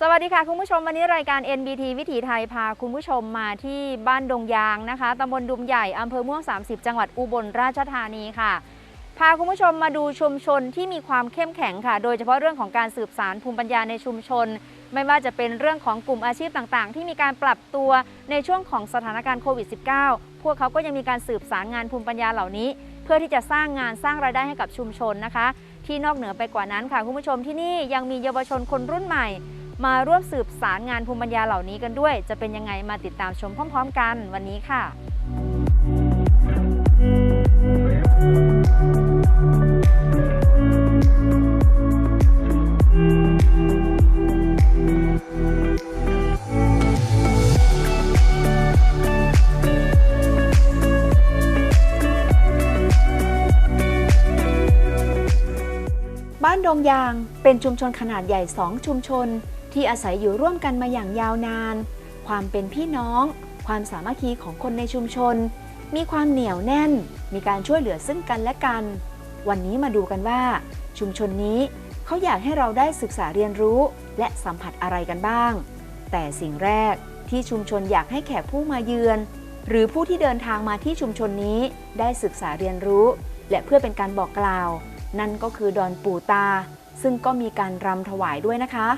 สวัสดีค่ะ คุณผู้ชมวันนี้รายการ NBT วิถีไทยพาคุณผู้ชมมาที่บ้านดงยางนะคะตำบลดุมใหญ่อำเภอม่วง 30 จังหวัดอุบลราชธานีค่ะ พาคุณผู้ชมมาดูชุมชนที่มีความเข้มแข็งค่ะ โดยเฉพาะเรื่องของการสืบสารภูมิปัญญาในชุมชน ไม่ว่าจะเป็นเรื่องของกลุ่มอาชีพต่างๆ ที่มีการปรับตัวในช่วงของสถานการณ์โควิด -19 พวกเขาก็ยังมีการสืบสารงานภูมิปัญญาเหล่านี้ เพื่อที่จะสร้างงานสร้างรายได้ให้กับชุมชนนะคะ ที่นอกเหนือไปกว่านั้นค่ะคุณผู้ชมที่นี่ยังมีเยาวชนคนรุ่นใหม่ มาร่วมสืบสารงานภูมิปัญญาเหล่านี้กันด้วย จะเป็นยังไงมาติดตามชมพร้อม ๆ กันวันนี้ค่ะบ้านดงยางเป็นชุมชนขนาดใหญ่ 2 ชุมชน ที่อาศัยอยู่ร่วมกันมาอย่างยาวนาน ความเป็นพี่น้อง ความสามัคคีของคนในชุมชน มีความเหนียวแน่น มีการช่วยเหลือซึ่งกันและกัน วันนี้มาดูกันว่า ชุมชนนี้เขาอยากให้เราได้ศึกษาเรียนรู้ และสัมผัสอะไรกันบ้าง แต่สิ่งแรกที่ชุมชนอยากให้แขกผู้มาเยือน หรือผู้ที่เดินทางมาที่ชุมชนนี้ได้ศึกษาเรียนรู้ และเพื่อเป็นการบอกกล่าว นั่นก็คือดอนปู่ตา ซึ่งก็มีการรำถวายด้วยนะคะ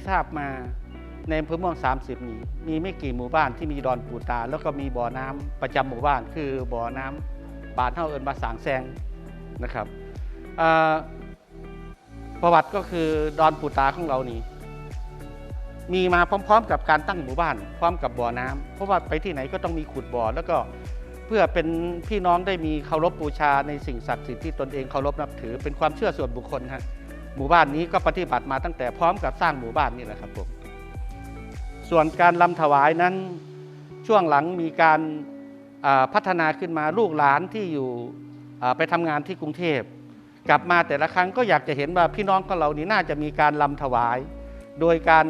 ที่ทราบมาในอำเภอมือง30 นี้ มีไม่กี่หมู่บ้านที่มีดอนปูตา แล้วก็มีบ่อน้ำประจำหมู่บ้าน คือบ่อน้ำบานเท่าเอินบาสางแซงนะครับประวัติก็คือดอนปูตาของเรานี่มีมาพร้อม ๆ กับการตั้งหมู่บ้าน พร้อมกับบ่อน้ำเพราะว่าไปที่ไหนก็ต้องมีขุดบ่อแล้วก็เพื่อเป็นพี่น้องได้มีเคารพบูชาในสิ่งศักดิ์สิทธิ์ที่ตนเองเคารพนับถือเป็นความเชื่อส่วนบุคคลฮะ หมู่บ้านนี้ก็ปฏิบัติมาตั้งแต่พร้อมกับสร้างหมู่บ้านนี่แหละครับผมส่วนการลำถวายนั้นช่วงหลังมีการพัฒนาขึ้นมาลูกหลานที่อยู่ไปทำงานที่กรุงเทพกลับมาแต่ละครั้งก็อยากจะเห็นว่าพี่น้องของเรานี่น่าจะมีการลำถวาย โดยการ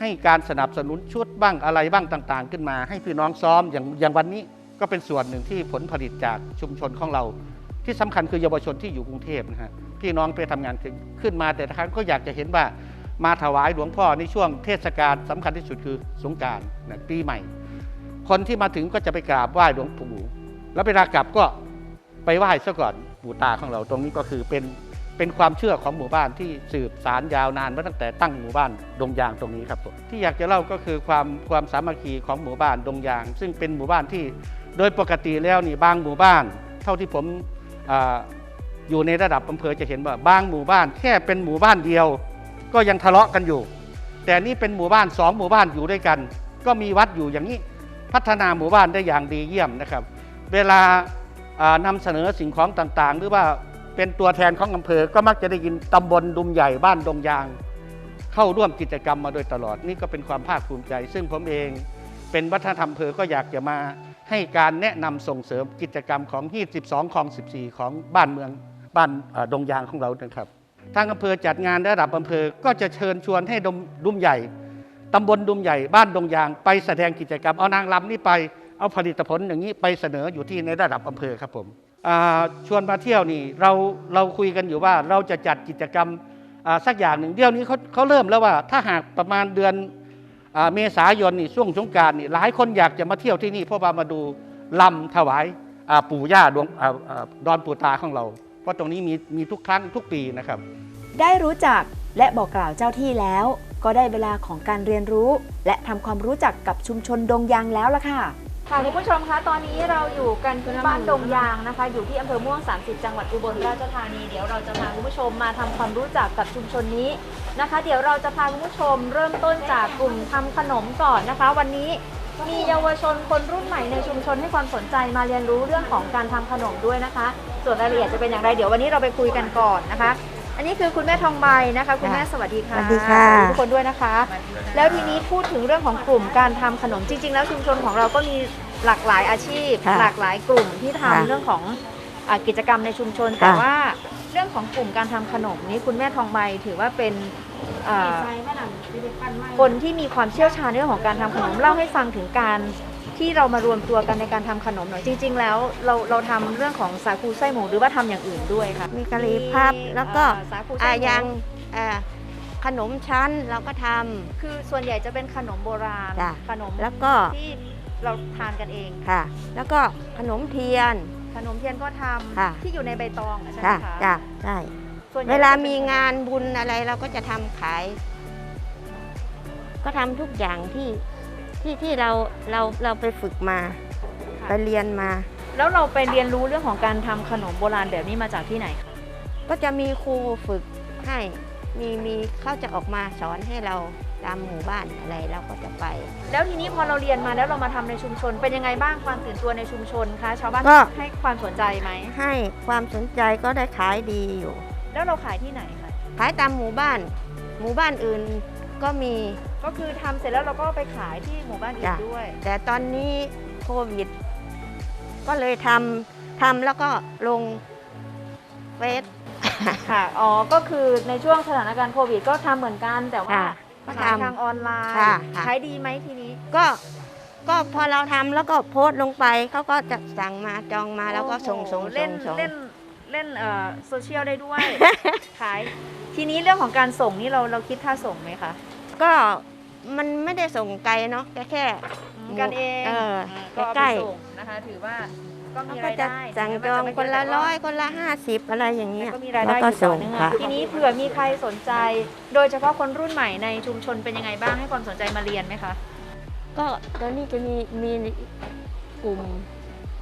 ให้การสนับสนุนชุดบ้างอะไรบ้างต่าง ๆ ขึ้นมา ให้พี่น้องซ้อมอย่างอย่างวันนี้ก็เป็นส่วนหนึ่งที่ผลผลิตจากชุมชนของเรา ที่สำคัญคือเยาวชนที่อยู่กรุงเทพนะฮะพี่น้องไปทำงานขึ้นมาแต่ละครั้งก็อยากจะเห็นว่ามาถวายหลวงพ่อในช่วงเทศกาลสำคัญที่สุดคือสงการนะปีใหม่ คนที่มาถึงก็จะไปกราบไหว้หลวงปู่แล้วเวลากลับก็ไปไหว้ซะก่อนปู่ตาของเราตรงนี้ก็คือเป็นเป็นความเชื่อของหมู่บ้านที่สืบสารยาวนานมาตั้งแต่ตั้งหมู่บ้านดงยางตรงนี้ครับผมที่อยากจะเล่าก็คือความความสามัคคีของหมู่บ้านดงยาง ซึ่งเป็นหมู่บ้านที่โดยปกติแล้วนี่บางหมู่บ้าน เท่าที่ผม อยู่ในระดับอำเภอจะเห็นว่าบางหมู่บ้าน แค่เป็นหมู่บ้านเดียว ก็ยังทะเลาะกันอยู่ แต่นี่เป็นหมู่บ้านสองหมู่บ้านอยู่ด้วยกัน ก็มีวัดอยู่อย่างนี้พัฒนาหมู่บ้านได้อย่างดีเยี่ยมนะครับ เวลาอ่านำเสนอสิ่งของต่างๆ หรือว่าเป็นตัวแทนของอำเภอ ก็มักจะได้ยินตำบลดุมใหญ่บ้านดงยาง เข้าร่วมกิจกรรมมาโดยตลอดนี่ก็เป็นความภาคภูมิใจ ซึ่งผมเองเป็นวัฒนธรรมอำเภอก็อยากจะมา ให้การแนะนำส่งเสริมกิจกรรมของฮีด12คลอง 14 ของบ้านเมืองบ้านดงยางของเรานะครับ ทางอำเภอจัดงานระดับอำเภอก็จะเชิญชวนให้ดมดุมใหญ่ตำบลดุมใหญ่บ้านดงยาง ไปแสดงกิจกรรมเอานางรำนี่ไปเอาผลิตผลอย่างนี้ไปเสนออยู่ที่ในระดับอำเภอครับผมชวนมาเที่ยวนี่เราเราคุยกันอยู่ว่าเราจะจัดกิจกรรมสักอย่างหนึ่งเดี๋ยวนี้เขาเขาเริ่มแล้วว่าถ้าหากประมาณเดือน เมษายนนี่ช่วงสงการนี่หลายคนอยากจะมาเที่ยวที่นี่เพราะว่ามาดูลำถวายปู่ย่าดวงออดอนปู่ตาของเรา เพราะตรงนี้มีมีทุกครั้งทุกปีนะครับ ได้รู้จักและบอกกล่าวเจ้าที่แล้ว ก็ได้เวลาของการเรียนรู้ และทำความรู้จักกับชุมชนดงยางแล้วล่ะค่ะ ค่ะคุณผู้ชมคะตอนนี้เราอยู่กันที่บ้านดงยางนะคะ อยู่ที่อำเภอม่วง 30 จังหวัดอุบลราชธานีเดี๋ยวเราจะพาคุณผู้ชมมาทำความรู้จักกับชุมชนนี้นะคะ เดี๋ยวเราจะพาคุณผู้ชมเริ่มต้นจากกลุ่มทำขนมก่อนนะคะ วันนี้มีเยาวชนคนรุ่นใหม่ในชุมชนให้ความสนใจมาเรียนรู้เรื่องของการทำขนมด้วยนะคะ ส่วนรายละเอียดจะเป็นอย่างไรเดี๋ยววันนี้เราไปคุยกันก่อนนะคะ อันนี้คือคุณแม่ทองใบนะคะ คุณแม่สวัสดีค่ะสวัสดีค่ะสวัสดีทุกคนด้วยนะคะ แล้วทีนี้พูดถึงเรื่องของกลุ่มการทำขนมจริง ๆ แล้วชุมชนของเราก็มีหลากหลายอาชีพค่ะหลากหลายกลุ่มที่ทำค่ะเรื่องของอากิจกรรมในชุมชนค่ะแต่ว่าเรื่องของกลุ่มการทำขนมนี้คุณแม่ทองใบถือว่าเป็นอ่าคนที่มีความเชี่ยวชาญเรื่องของการทำขนมเล่าให้ฟังถึงการ ที่เรามารวมตัวกันในการทำขนมหน่อยจริง ๆ แล้วเราเราทำเรื่องของสาคูไส้หมูหรือว่าทำอย่างอื่นด้วยค่ะมีกะหรี่พับแล้วก็อ่าสาคูอาไส้หมูยังอ่าขนมชั้นเราก็ทคือส่วนใหญ่จะเป็นขนมโบราณจ้ะขนมำแล้วก็ที่เราทานกันเองค่ะ แล้วก็ขนมเทียน ขนมเทียนก็ทค่ะำที่อยู่ในใบตองอะใช่ไหมจ้ะคะจ้ะใช่ส่วนใหญ่เวลาจะป็นมีงานบุญอะไรเราก็จะทำขาย ก็ทำทุกอย่างที่ ที่ที่เราเราเราไปฝึกมา ไปเรียนมา แล้วเราไปเรียนรู้เรื่องของการทำขนมโบราณแบบนี้มาจากที่ไหนคะก็จะมีครูฝึกให้ มีมีเขาจะออกมาสอนให้เราตามหมู่บ้านอะไรเราก็จะไป แล้วทีนี้พอเราเรียนมาแล้วเรามาทำในชุมชน เป็นยังไงบ้างความตื่นตัวในชุมชนคะชาวบ้านก็ ให้ความสนใจไหมให้ความสนใจก็ได้ขายดีอยู่ แล้วเราขายที่ไหนคะขายตามหมู่บ้าน หมู่บ้านอื่นก็มี ก็คือทำเสร็จแล้วเราก็ไปขายที่หมู่บ้านอื่นจ้ะ ด้วย แต่ตอนนี้โควิด ก็เลยทำทำแล้วก็ลงเฟซ ค่ะ อ๋อ ก็คือในช่วงสถานการณ์โควิดก็ทำเหมือนกันแต่ว่าค่ะก็ขายทำทางออนไลน์ค่ะค่ะ ขายดีไหมทีนี้ ก็ก็พอเราทำแล้วก็โพสต์ลงไปเขาก็จะสั่งมาจองมาแล้วก็ส่งโอ้โหส่งเล่นส่งเล่นเล่นเอ่อโซเชียลได้ด้วย ขาย ทีนี้เรื่องของการส่งนี่เราเราคิดค่าส่งไหมคะ ก็มันไม่ได้ส่งไกลเนาะแค่แค่กันเองเออก็เอาใกไปล้ส่งนะคะ ถือว่าก็เขามีก็รายจะได้สั่งถึจแม้องมัจะไม่คนละเกิดร้อยคนละห้าสิบอะไรอย่างแต่เงี้ยก็มีรายได้อแล้วก็ยู่ต่อเนื่องส่งค่ะ ทีนี้เผื่อมีใครสนใจ โดยเฉพาะคนรุ่นใหม่ในชุมชนเป็นยังไงบ้างให้ความสนใจมาเรียนไหมคะ ก็ตอนนี้จะมีมีกลุ่ม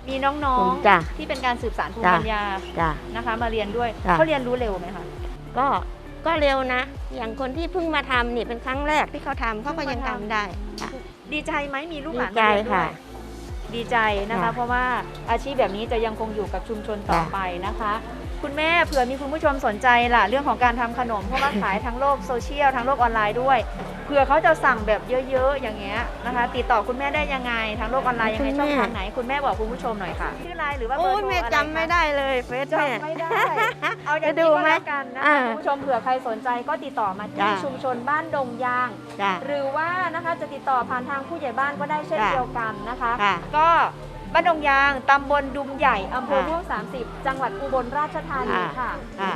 มีน้กองลุ่มจ้ะๆที่เป็นการสืบสานภูมิจ้ะ ปัญญาจ้ะ นะคะ มาเรียนด้วยจ้ะ เขาเรียนรู้เร็วไหมคะ ก็ ก็เร็วนะ อย่างคนที่เพิ่งมาทำนี่เป็นครั้งแรกที่เขาทำเขาก็ยังทำได้ค่ะ ดีใจไหมมีลูกหดีลานใจมาเรียนด้วค่ะยดีใจนะคะ ค่ะเพราะว่าอาชีพแบบนี้จะยังคงอยู่กับชุมชนต่อค่ะ ไปนะคะ คุณแม่เผื่อมีคุณผู้ชมสนใจล่ะเรื่องของการทำขนมเพราะว่าขายทั้งโลกโซเชียลทั้งโลกออนไลน์ด้วยเผื่อเขาจะสั่งแบบเยอะๆ อย่างเงี้ยนะคะ ติดต่อคุณแม่ได้ยังไงทางโลกออนไลน์ยังไงคุณช่องแม่ทางไหนคุณแม่บอกคุณผู้ชมหน่อยค่ะชื่อไลน์หรือว่าเบอโอ้ร์ยโทรแม่อะไรจำไม่ได้เลยเฟซแม่จำไม่ได้เอาอย่างจะดูนี้ก็ไหมแล้วกันนะคะอ่าคุณผู้ชมเผื่อใครสนใจก็ติดต่อมาที่จ้ะชุมชนบ้านดงยางจ้ะหรือว่านะคะจะติดต่อผ่านทางผู้ใหญ่บ้านก็ได้เช่นค่ะเดียวกันนะคะค่ะก็ บ้านดงยางตำบลดุมใหญ่อำเภอค่ะม่วง30 จังหวัดอุบลราชธานีค่ะค่ะ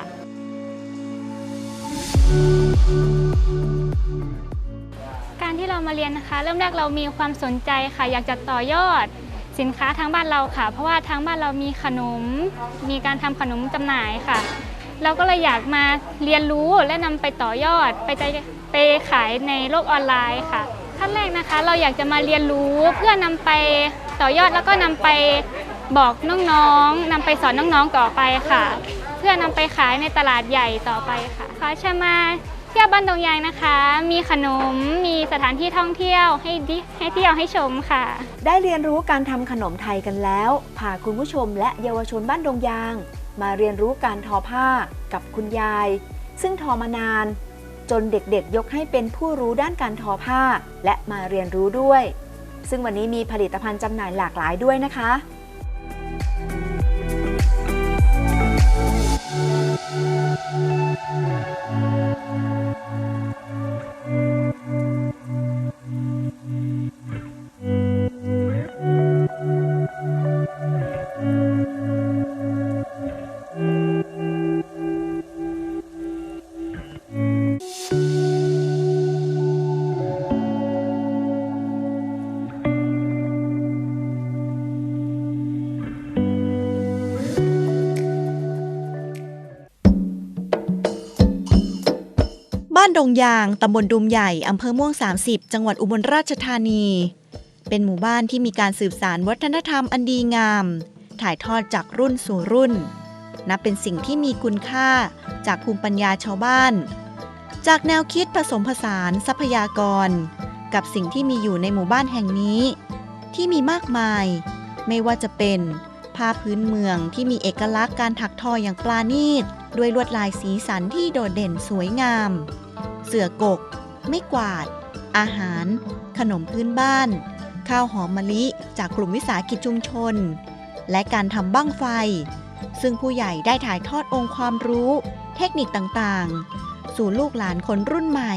การที่เรามาเรียนนะคะ เริ่มแรกเรามีความสนใจค่ะ อยากจะต่อยอดสินค้าทางบ้านเราค่ะ เพราะว่าทางบ้านเรามีขนม มีการทำขนมจำหน่ายค่ะ เราก็เลยอยากมาเรียนรู้และนำไปต่อยอด ไปใจไปขายในโลกออนไลน์ค่ะ ขั้นแรกนะคะ เราอยากจะมาเรียนรู้เพื่อนำไปต่อยอดแล้วก็นำไปบอกน้องๆนำไปสอนน้องๆต่อไปค่ะ เพื่อนำไปขายในตลาดใหญ่ต่อไปค่ะขอเชิญมาเที่ยวบ้านดงยางนะคะ มีขนม มีสถานที่ท่องเที่ยวให้ดิให้เที่ยวให้ชมค่ะ ได้เรียนรู้การทำขนมไทยกันแล้ว พาคุณผู้ชมและเยาวชนบ้านดงยาง มาเรียนรู้การทอผ้ากับคุณยาย ซึ่งทอมานาน จนเด็กๆ ยกให้เป็นผู้รู้ด้านการทอผ้า และมาเรียนรู้ด้วย ซึ่งวันนี้มีผลิตภัณฑ์จำหน่ายหลากหลายด้วยนะคะานดงยาง ตำบลดุมใหญ่ อำเภอม่วง 30 จังหวัดอุบลราชธานี เป็นหมู่บ้านที่มีการสืบสารวัฒนธรรมอันดีงาม ถ่ายทอดจากรุ่นสู่รุ่น นับเป็นสิ่งที่มีคุณค่าจากภูมิปัญญาชาวบ้าน จากแนวคิดผสมผสานทรัพยากร กับสิ่งที่มีอยู่ในหมู่บ้านแห่งนี้ ที่มีมากมาย ไม่ว่าจะเป็นผ้าพื้นเมืองที่มีเอกลักษณ์การถักทออย่างปลาณีตด้วยลวดลายสีสันที่โดดเด่นสวยงาม เสือกก ไม่กวาด อาหาร ขนมพื้นบ้าน ข้าวหอมมะลิจากกลุ่มวิสาหกิจชุมชน และการทำบั้งไฟ ซึ่งผู้ใหญ่ได้ถ่ายทอดองค์ความรู้ เทคนิคต่างๆ สู่ลูกหลานคนรุ่นใหม่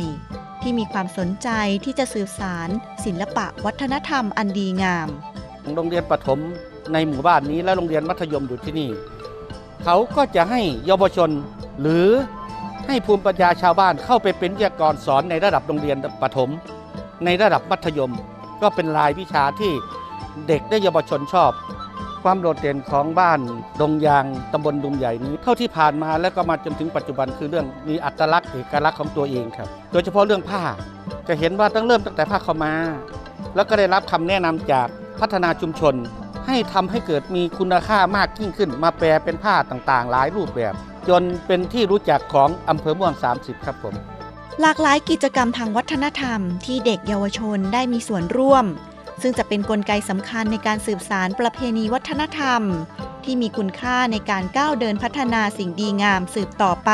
ที่มีความสนใจที่จะสืบสารศิลปะวัฒนธรรมอันดีงาม โรงเรียนประถมในหมู่บ้านนี้และโรงเรียนมัธยมอยู่ที่นี่ เขาก็จะให้เยาวชนหรือ ให้ภูมิปัญญาชาวบ้านเข้าไปเป็นวิทยากรสอนในระดับโรงเรียนประถม ในระดับมัธยม ก็เป็นรายวิชาที่เด็กและเยาวชนชอบ ความโดดเด่นของบ้านดงยางตำบลดุมใหญ่นี้ เท่าที่ผ่านมาแล้วก็มาจนถึงปัจจุบันคือเรื่องมีอัตลักษณ์เอกลักษณ์ของตัวเองครับ โดยเฉพาะเรื่องผ้าจะเห็นว่าตั้งเริ่มตั้งแต่ผ้าขาวมา แล้วก็ได้รับคำแนะนำจากพัฒนาชุมชน ให้ทำให้เกิดมีคุณค่ามากยิ่งขึ้น มาแปลเป็นผ้าต่างๆ หลายรูปแบบ จนเป็นที่รู้จักของอำเภอม่วง 30 ครับผม หลากหลายกิจกรรมทางวัฒนธรรมที่เด็กเยาวชนได้มีส่วนร่วม ซึ่งจะเป็นนกลไกสำคัญในการสืบสารประเพณีวัฒนธรรม ที่มีคุณค่าในการก้าวเดินพัฒนาสิ่งดีงามสืบต่อไป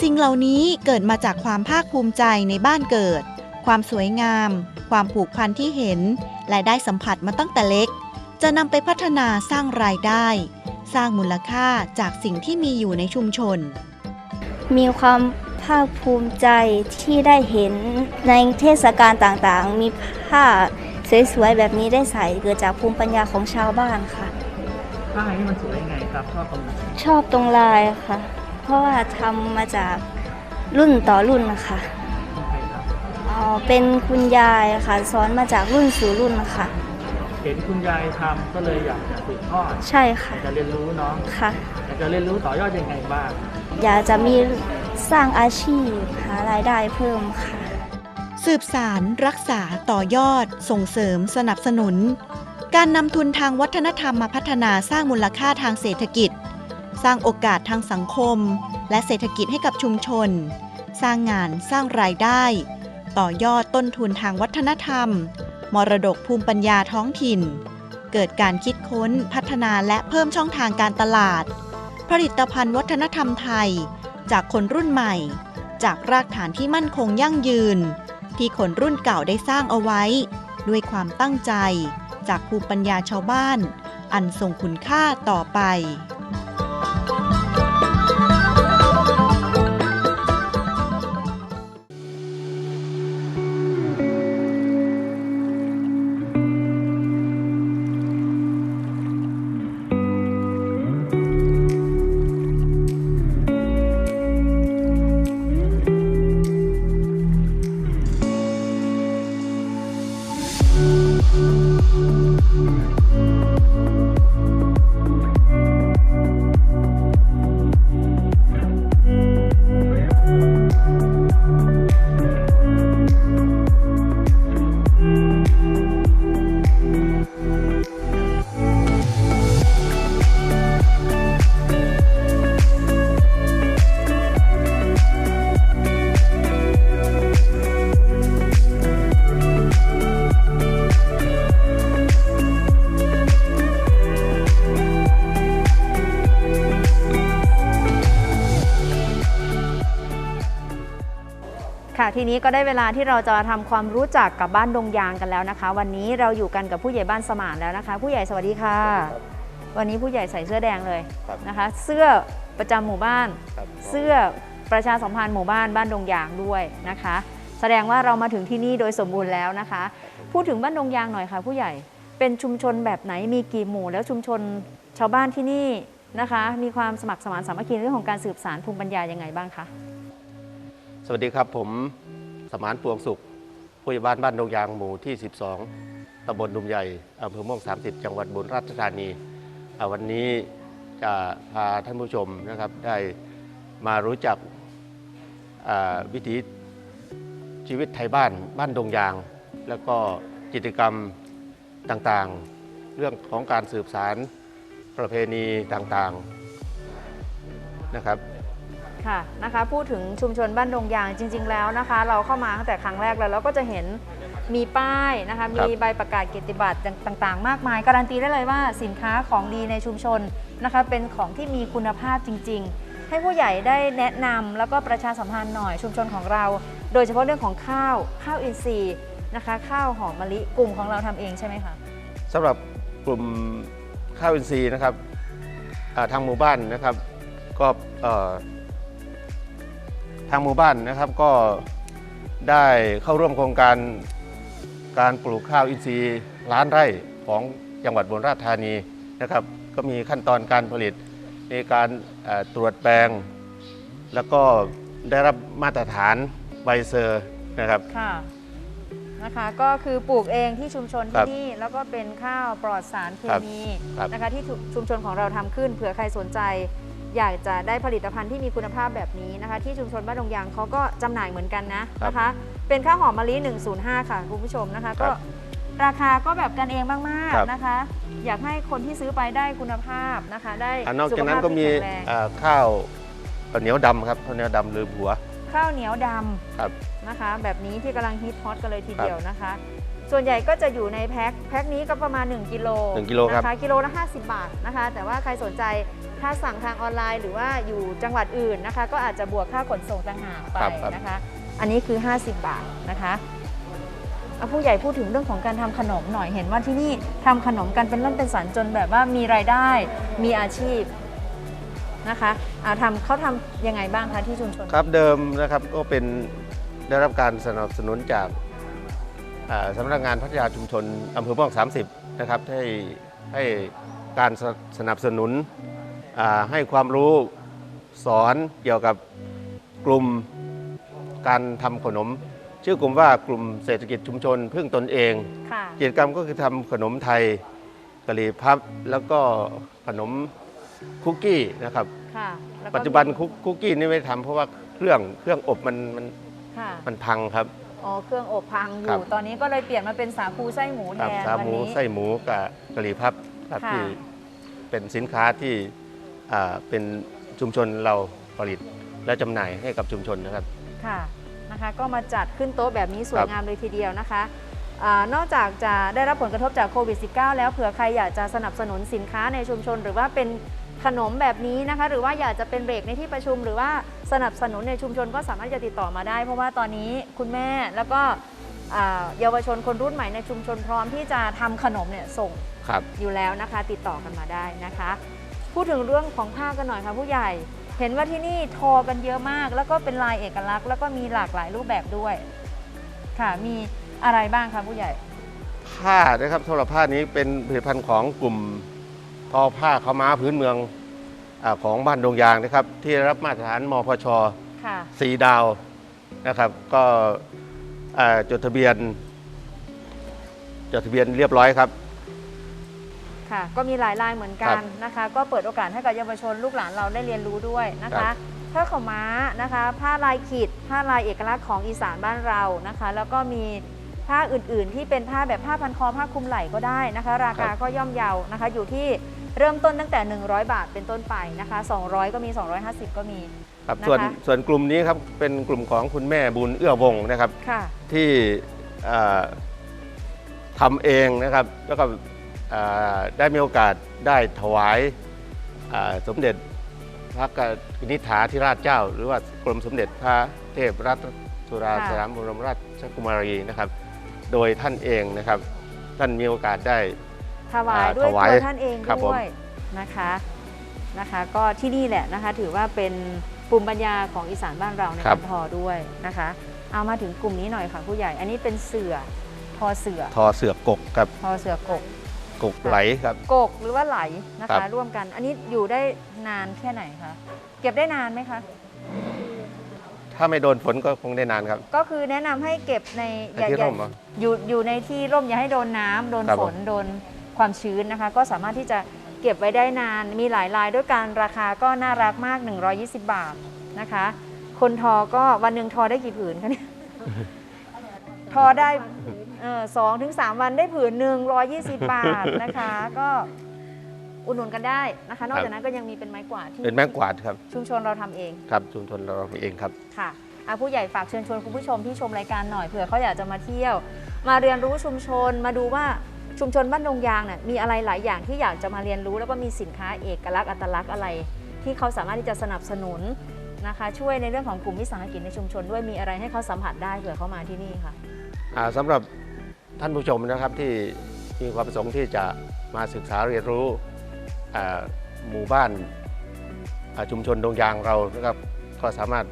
สิ่งเหล่านี้เกิดมาจากความภาคภูมิใจในบ้านเกิด ความสวยงาม ความผูกพันที่เห็น และได้สัมผัสมาตั้งแต่เล็ก จะนำไปพัฒนาสร้างรายได้ สร้างมูลค่าจากสิ่งที่มีอยู่ในชุมชน มีความภาคภูมิใจที่ได้เห็นในเทศกาลต่างๆ มีผ้าสวยๆแบบนี้ได้ใส่เกิดจากภูมิปัญญาของชาวบ้านค่ะผ้านี่มันสวยยังไงครับชอบตรงไหนชอบตรงลายค่ะ เพราะว่าทำมาจากรุ่นต่อรุ่นนะคะใช่ครับอ๋อเป็นคุณยายค่ะสอนมาจากรุ่นสู่รุ่นนะคะ เห็นคุณยายทำก็เลยอยากจะสืบทอดใช่ค่ะอยากจะเรียนรู้เนาะค่ะ อยากจะเรียนรู้ต่อยอดยังไงบ้าง อยากจะมีสร้างอาชีพหารายได้เพิ่มค่ะ สืบสาร รักษาต่อยอด ส่งเสริม สนับสนุน การนำทุนทางวัฒนธรรมมาพัฒนาสร้างมูลค่าทางเศรษฐกิจ สร้างโอกาสทางสังคม และเศรษฐกิจให้กับชุมชน สร้างงานสร้างรายได้ ต่อยอดต้นทุนทางวัฒนธรรม มรดกภูมิปัญญาท้องถิ่น เกิดการคิดค้นพัฒนาและเพิ่มช่องทางการตลาด ผลิตภัณฑ์วัฒนธรรมไทย จากคนรุ่นใหม่ จากรากฐานที่มั่นคงยั่งยืน ที่คนรุ่นเก่าได้สร้างเอาไว้ ด้วยความตั้งใจ จากภูมิปัญญาชาวบ้าน อันทรงคุณค่าต่อไป นี้ก็ได้เวลาที่เราจะทำความรู้จักกับบ้านดงยางกันแล้วนะคะ วันนี้เราอยู่กันกับผู้ใหญ่บ้านสมานแล้วนะคะ ผู้ใหญ่สวัสดีค่ะ วันนี้ผู้ใหญ่ใส่เสื้อแดงเลยครับนะคะ เสื้อประจำหมู่บ้านครับเสื้อประชาสัมพันธ์หมู่บ้านบ้านดงยางด้วยนะคะ แสดงว่าเรามาถึงที่นี่โดยสมบูรณ์แล้วนะคะ พูดถึงบ้านดงยางหน่อยค่ะ ผู้ใหญ่เป็นชุมชนแบบไหนมีกี่หมู่ แล้วชุมชนชาวบ้านที่นี่นะคะ มีความสมัครสมานสามัคคีในเรื่องของการสืบสารภูมิปัญญายังไงบ้างคะสวัสดีครับผมส มานปวงสุขผู้ใหญ่บ้านบ้านดงยางหมู่ที่ 12ตำบลดุมใหญ่อำเภอม่วง 30 จังหวัดบุรีราชธานีวันนี้จะพาท่านผู้ชมนะครับได้มารู้จักวิถีชีวิตไทยบ้านบ้านดงยาง แล้วก็กิจกรรมต่างๆ เรื่องของการสืบสารประเพณีต่างๆนะครับ ค่ะนะคะพูดถึงชุมชนบ้านดงยางจริง ๆ แล้วนะคะ เราเข้ามาตั้งแต่ครั้งแรกแล้วเราก็จะเห็นมีป้ายนะคะมีใบประกาศเกียรติบัตรต่างๆ มากมาย การันตีได้เลยว่าสินค้าของดีในชุมชนนะคะเป็นของที่มีคุณภาพจริง ๆ ให้ผู้ใหญ่ได้แนะนำแล้วก็ประชาสัมพันธ์หน่อยชุมชนของเรา โดยเฉพาะเรื่องของข้าวข้าวอินทรีย์นะคะข้าวหอมมะลิกลุ่มของเราทำเองใช่ไหมคะสำหรับกลุ่มข้าวอินทรีย์นะครับอ่าทางหมู่บ้านนะครับก็เอ่อ ทางหมู่บ้านนะครับก็ได้เข้าร่วมโครงการการปลูกข้าวอินทรีย์ล้านไร่ของจังหวัดบุรีราชธานีนะครับ ก็มีขั้นตอนการผลิตมีการเอ่อตรวจแปลง แล้วก็ได้รับมาตรฐานใบเซอร์นะครับค่ะนะคะก็คือปลูกเองที่ชุมชนครัที่บนี่แล้วก็เป็นข้าวปลอดสารเคครับมีครับนะคะที่ชุมชนของเราทำขึ้นเผื่อใครสนใจ อยากจะได้ผลิตภัณฑ์ที่มีคุณภาพแบบนี้นะคะ ที่ชุมชนบ้านดงยางเขาก็จำหน่ายเหมือนกันนะนะคะ เป็นข้าวหอมมะลิ 105 ค่ะคุณผู้ชมนะคะ ก็ราคาก็แบบกันเองมากครับๆนะคะ อยากให้คนที่ซื้อไปได้คุณภาพนะคะ ได้อ่านอกสุจากขนั้นภาพก็มีที่แข็งแรงอ่าข้าวข้าวเหนียวดำครับข้าวเหนียวดำลืมหัว ข้าวเหนียวดำครับนะคะ แบบนี้ที่กำลังฮิตฮอตกันเลยทีเดียวนะคะ ส่วนใหญ่ก็จะอยู่ในแพ็คแพ็คนี้ก็ประมาณ 1กิโลหนึ่งกิโลครับ นะคะกิโลละ50 บาทนะคะ แต่ว่าใครสนใจถ้าสั่งทางออนไลน์ หรือว่าอยู่จังหวัดอื่นนะคะ ก็อาจจะบวกค่าขนส่งต่างหากไปครับครับนะคะ อันนี้คือ 50 บาทนะคะเอาผู้ใหญ่พูดถึงเรื่องของการทำขนมหน่อยเห็นว่าที่นี่ทำขนมกันเป็นเรื่องเป็นสันจนแบบว่ามีรายได้มีอาชีพนะคะอ่าทำเขาทำยังไงบ้างคะที่ชุมชน ครับเดิมนะครับก็เป็นได้รับการสนับสนุนจากอ่า สำนักงานพัฒนาชุมชนอำเภอม่วง30 นะครับให้ให้การสสนับสนุนอ่าให้ความรู้สอนเกี่ยวกับกลุ่มการทำขนม ชื่อกลุ่มว่ากลุ่มเศรษฐกิจชุมชนพึ่งตนเองค่ะกิจกรรมก็คือทำขนมไทยกะหรี่พับแล้วก็ขนมคุกกี้นะครับค่ะแล้วก็ปัจจุบันมีคุกคุกกี้นี่ไม่ทำเพราะว่าเครื่องเครื่องอบมันมันค่ะมันพังครับ อ๋อเครื่องอบพังอครัยู่บตอนนี้ก็เลยเปลี่ยนมาเป็นสาคูไส้หมูแทครับนขาวันหมูนี้ ไส้หมูกับกะหรี่พับครับค่ะ ที่เป็นสินค้าที่อ่าเป็นชุมชนเราผลิตและจำหน่ายให้กับชุมชนนะครับ ค่ะนะคะก็มาจัดขึ้นโต๊ะแบบนี้สวคยรับ งามเลยทีเดียวนะคะอานอกจากจะได้รับผลกระทบจากโควิด -19 แล้วเผื่อใครอยากจะสนับสนุนสินค้าในชุมชน หรือว่าเป็น ขนมแบบนี้นะคะ หรือว่าอยากจะเป็นเบรกในที่ประชุม หรือว่าสนับสนุนในชุมชนก็สามารถจะติดต่อมาได้ เพราะว่าตอนนี้คุณแม่แล้วก็อ่าเยาวชนคนรุ่นใหม่ในชุมชนพร้อมที่จะทำขนมเนี่ยส่งครับอยู่แล้วนะคะ ติดต่อกันมาได้นะคะ พูดถึงเรื่องของผ้ากันหน่อยค่ะผู้ใหญ่เห็นว่าที่นี่ทอกันเยอะมาก แล้วก็เป็นลายเอกลักษณ์ แล้วก็มีหลากหลายรูปแบบด้วย ค่ะมีอะไรบ้างคะผู้ใหญ่ ผ้านะครับสำหรับผ้านี้เป็นผลิตภัณฑ์ของกลุ่ม ทอผ้าขาวม้าพื้นเมืองอาของบ้านดงยางนะครับ ที่ได้รับมาตรฐานมพชค่ะสีดาวนะครับ ก็อ่าจดทะเบียน จดทะเบียนเรียบร้อยครับค่ะก็มีหลายลายเหมือนกันนะคะ ก็เปิดโอกาสให้กับเยาวชนลูกหลานเราได้เรียนรู้ด้วยนะครัคะบผ้าขาวม้านะคะ ผ้าลายขีดผ้าลายเอกลักษณ์ของอีสานบ้านเรานะคะ แล้วก็มี ผ้าอื่นๆ ที่เป็นผ้าแบบผ้าพันคอผ้าคลุมไหล่ก็ได้นะคะ ราคาก็ย่อมเยานะคะ อยู่ที่เริ่มต้นตั้งแต่ 100 บาทเป็นต้นไปนะคะ 200 ก็มี 250 ก็มีครับนะคะส่วนส่วนกลุ่มนี้ครับเป็นกลุ่มของคุณแม่บุญเอื้อวงศ์นะครับค่ะที่อ่าทำเองนะครับแล้วก็อ่าได้มีโอกาสได้ถวายอ่าสมเด็จพระกนิษฐาธิราชเจ้า หรือว่ากรมสมเด็จพระเทพรัตนสุราค่ะสยามบรมราชกุมารีนะครับ โดยท่านเองนะครับ ท่านมีโอกาสได้ ถวายอ่าด้วยถวายตัวท่านเองครับผม ด้วยนะคะนะคะ ก็ที่นี่แหละนะคะ ถือว่าเป็นภูมิปัญญาของอีสานบ้านเราในการทอด้วยนะคะ เอามาถึงกลุ่มนี้หน่อยค่ะผู้ใหญ่ อันนี้เป็นเสือทอเสือทอเสือกกครับทอเสือกกกกไหลครับ กกหรือว่าไหลนะครัคะ บ ร่วมกัน อันนี้อยู่ได้นานแค่ไหนคะเก็บได้นานไหมคะ ถ้าไม่โดนฝนก็คงได้นานครับ ก็คือแนะนำให้เก็บในในที่ร่มเหรอ อยู่อยู่ในที่ร่มอย่าให้โดนน้ำโดนครับฝผมนโดนความชื้นนะคะ ก็สามารถที่จะเก็บไว้ได้นานมีหลายลายด้วยกันราคาก็น่ารักมาก 120 บาทนะคะ คนทอก็วันหนึ่งทอได้กี่ผืนคะเนี่ย ทอได้สองถึงสามวันได้ผืนหนึ่งร้อยยี่สิบบาทนะคะ ก็อุดหนุนกันได้นะคะ นอกจากนั้นก็ยังมีเป็นไม้กวาดที่เป็นแม่กวาดครับชุมชนเราทำเองครับชุมชนเราเองครับ ค่ะ อะผู้ใหญ่ฝากเชิญชวนคุณผู้ชมที่ชมรายการหน่อยเผื่อเขาอยากจะมาเที่ยว มาเรียนรู้ชุมชนมาดูว่าชุมชนบ้านดงยางเนี่ยมีอะไรหลายอย่างที่อยากจะมาเรียนรู้ แล้วก็มีสินค้าเอกลักษณ์อัตลักษณ์อะไร ที่เขาสามารถที่จะสนับสนุนนะคะ ช่วยในเรื่องของกลุ่มวิสาหกิจในชุมชนด้วยมีอะไรให้เขาสัมผัสได้เผื่อเขามาที่นี่ค่ะอ่าสำหรับท่านผู้ชมนะครับที่มีความประสงค์ที่จะมาศึกษาเรียนรู้หมู่บ้านชุมชนดงยางเรานะครับก็สามารถ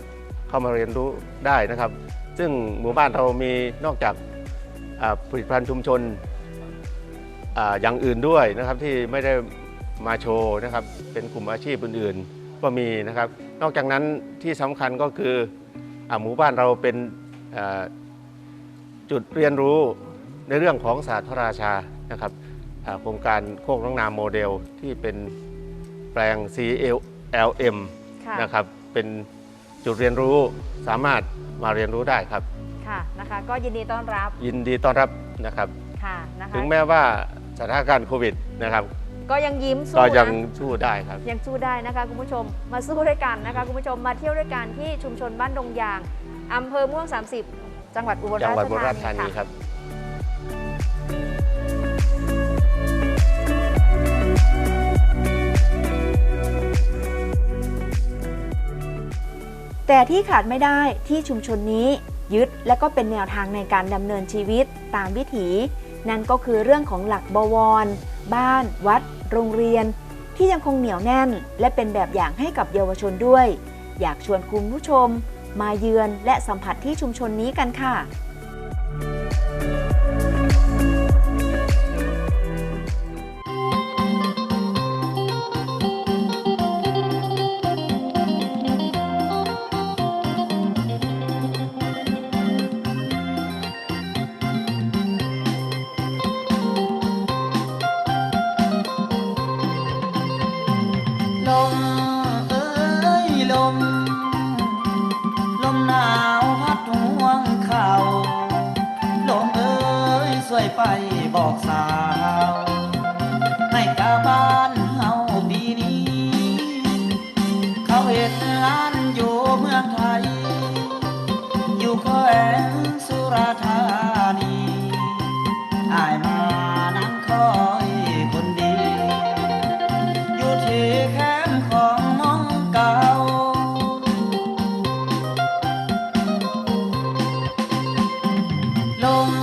เข้ามาเรียนรู้ได้นะครับ ซึ่งหมู่บ้านเรามีนอกจากอ่าผลิตภัณฑ์ชุมชนอาอย่างอื่นด้วยนะครับที่ไม่ได้มาโชว์นะครับเป็นกลุ่มอาชีพอื่นๆก็มีนะครับ นอกจากนั้นที่สำคัญก็คืออาหมู่บ้านเราเป็นอ่าจุดเรียนรู้ในเรื่องของศาสตร์พระราชานะครับอ่าโครงการโคกน้องนามโมเดลที่เป็นแปลง CLM ค่ะนะครับเป็น จุดเรียนรู้สามารถมาเรียนรู้ได้ครับ ค่ะนะคะ ก็ยินดีต้อนรับยินดีต้อนรับนะครับ ค่ะนะคะถึงแม้ว่าสถานการณ์โควิดนะครับก็ยังยิ้มสู้ก็ยังนะสู้ได้ครับ ยังสู้ได้นะคะคุณผู้ชมมาสู้ด้วยกันนะคะคุณผู้ชมมาเที่ยวด้วยกันที่ชุมชนบ้านดงยางอำเภอม่วง 30 จังหวัดอุบลจังราหวัดชบุรีรัมย์ธาธานีนีคค่ะรับ แต่ที่ขาดไม่ได้ที่ชุมชนนี้ยึดและก็เป็นแนวทางในการดำเนินชีวิตตามวิถี นั่นก็คือเรื่องของหลักบวร บ้าน วัด โรงเรียน ที่ยังคงเหนียวแน่น และเป็นแบบอย่างให้กับเยาวชนด้วย อยากชวนคุณผู้ชม มาเยือนและสัมผัสที่ชุมชนนี้กันค่ะ ล